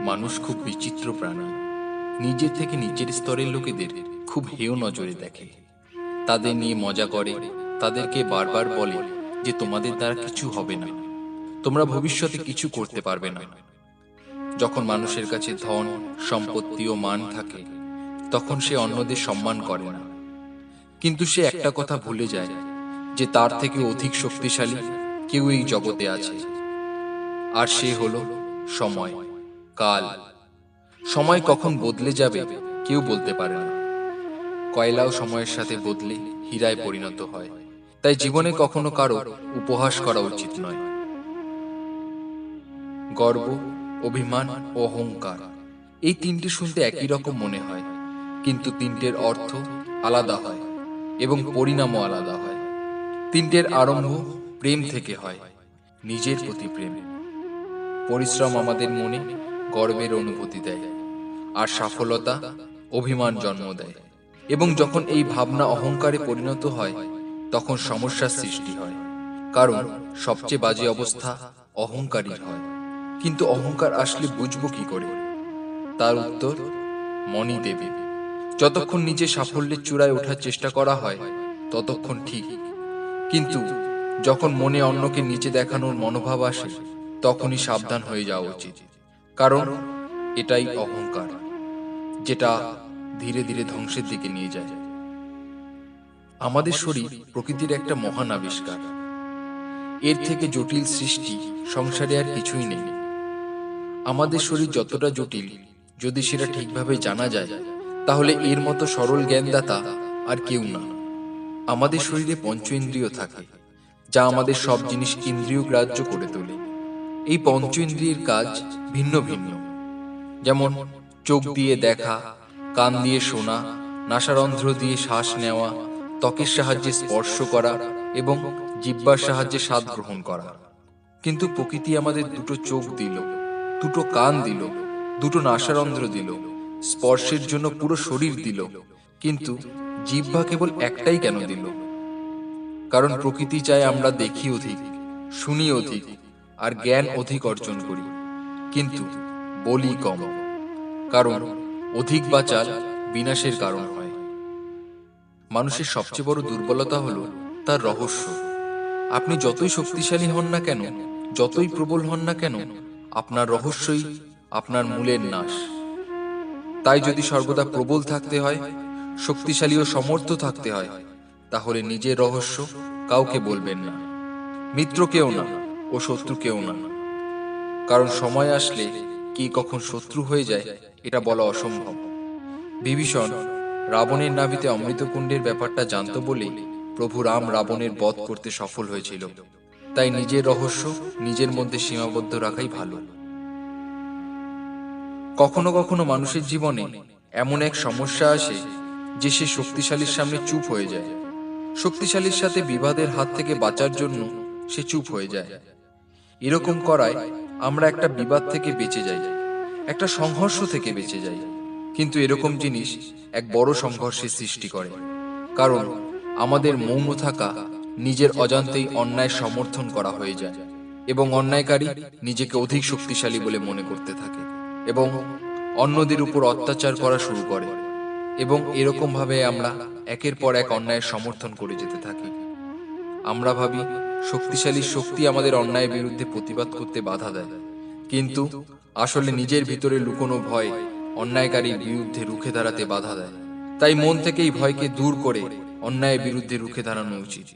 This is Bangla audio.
মানুষ খুব বিচিত্র প্রাণী। নিজের থেকে নিচের স্তরের লোকেদের খুব হেয় নজরে দেখে। তাদের নিয়ে মজা করে, তাদেরকে বারবার বলে যে তোমাদের দ্বারা কিছু হবে না। তোমরা ভবিষ্যতে কিছু করতে পারবে না। যখন মানুষের কাছে ধন, সম্পত্তি ও মান থাকে, তখন সে অন্যদের সম্মান করে না। কিন্তু সে একটা কথা ভুলে যায় যে তার থেকে অধিক শক্তিশালী কেউ এই জগতে আছে। আর সে হলো সময়। কাল। সময় কখন বদলে যাবে কেউ বলতে পারে না। কয়লাও সময়ের সাথে বদলে হীরায় পরিণত হয়। তাই জীবনে কখনো কারও উপহাস করা উচিত নয়। গর্ব, অভিমান ও অহংকার, এই তিনটি শুনতে একই রকম মনে হয়, কিন্তু তিনটের অর্থ আলাদা হয় এবং পরিণামও আলাদা হয়। তিনটের আরম্ভ প্রেম থেকে হয়, নিজের প্রতি প্রেম। পরিশ্রম আমাদের মনে গর্বের অনুভূতি দেয় আর সফলতা অভিমান জন্ম দেয়। এবং যখন এই ভাবনা অহংকারে পরিণত হয়, তখন সমস্যার সৃষ্টি হয়। কারণ সবচেয়ে বাজে অবস্থা অহংকারীর হয়। কিন্তু অহংকার আসলে বুঝব কি করে? তার উত্তর, মনই দেবে। যতক্ষণ নিজে সাফল্যের চূড়ায় ওঠার চেষ্টা করা হয়, ততক্ষণ ঠিক। কিন্তু যখন মনে অন্যকে নিচে দেখানোর মনোভাব আসে, তখনই সাবধান হয়ে যাওয়া উচিত। কারণ এটাই অহংকার, যেটা ধীরে ধীরে ধ্বংসের দিকে নিয়ে যায়। আমাদের শরীর প্রকৃতির একটা মহান আবিষ্কার। এর থেকে জটিল সৃষ্টি সংসারে আর কিছুই নেই। আমাদের শরীর যতটা জটিল, যদি সেটা ঠিকভাবে জানা যায়, তাহলে এর মতো সরল জ্ঞানদাতা আর কেউ না। আমাদের শরীরে পঞ্চ ইন্দ্রিয় থাকে, যা আমাদের সব জিনিস ইন্দ্রিয় গ্রাহ্য করে তোলে। এই পঞ্চ ইন্দ্রিয়ের কাজ ভিন্ন ভিন্ন। যেমন চোখ দিয়ে দেখা, কান দিয়ে শোনা, নাসারন্ধ্র দিয়ে শ্বাস নেওয়া, ত্বকের সাহায্যে স্পর্শ করা এবং জিব্বার সাহায্যে স্বাদ গ্রহণ করা। কিন্তু প্রকৃতি আমাদের দুটো চোখ দিল, দুটো কান দিল, দুটো নাসারন্ধ্র দিল, স্পর্শের জন্য পুরো শরীর দিল, কিন্তু জিহ্বা কেবল একটাই কেন দিল? কারণ প্রকৃতি চায় আমরা দেখি অধিক, শুনি অধিক, আর জ্ঞান অধিক অর্জন করি। কিন্তু বলি কম, কারণ অধিক বাচাল বিনাশের কারণ হয়। মানুষের সবচেয়ে বড় দুর্বলতা হলো তার রহস্য। আপনি যতই শক্তিশালী হন না কেন, যতই প্রবল হন না কেন, আপনার রহস্যই আপনার মূলের নাশ। তাই যদি সর্বদা প্রবল থাকতে হয়, শক্তিশালী ও সমর্থ থাকতে হয়, তাহলে নিজের রহস্য কাউকে বলবেন না। মিত্রকেও না ও শত্রুকেও না। কারণ সময় আসলে কি কখন শত্রু হয়ে যায়, এটা বলা অসম্ভব। বিভীষণ, রাবণের নাভিতে অমৃতকুণ্ডের ব্যাপারটা জানত বলেই প্রভু রাম রাবণের বধ করতে সফল হয়েছিল। তাই নিজের রহস্য নিজের মধ্যে সীমাবদ্ধ রাখাই ভালো। কখনো কখনো মানুষের জীবনে এমন এক সমস্যা আসে যে সে শক্তিশালীর সামনে চুপ হয়ে যায়। শক্তিশালীর সাথে বিবাদের হাত থেকে বাঁচার জন্য সে চুপ হয়ে যায়। এরকম করায় আমরা একটা বিবাদ থেকে বেঁচে যাই, একটা সংঘর্ষ থেকে বেঁচে যাই। কিন্তু এরকম জিনিস এক বড় সংঘর্ষের সৃষ্টি করে। কারণ আমাদের মৌন থাকা নিজের অজান্তেই অন্যায় সমর্থন করা হয়ে যায় এবং অন্যায়কারী নিজেকে অধিক শক্তিশালী বলে মনে করতে থাকে এবং অন্যদের উপর অত্যাচার করা শুরু করে। এবং এরকম ভাবে আমরা একের পর এক অন্যায়ের সমর্থন করে যেতে থাকি। আমরা ভাবি, শক্তিশালী শক্তি আমাদের অন্যায়ের বিরুদ্ধে প্রতিবাদ করতে বাধা দেয়। কিন্তু আসলে নিজের ভিতরে লুকোনো ভয় অন্যায়কারীর বিরুদ্ধে রুখে দাঁড়াতে বাধা দেয়। তাই মন থেকেই ভয়কে দূর করে অন্যায়ের বিরুদ্ধে রুখে দাঁড়ানো উচিত।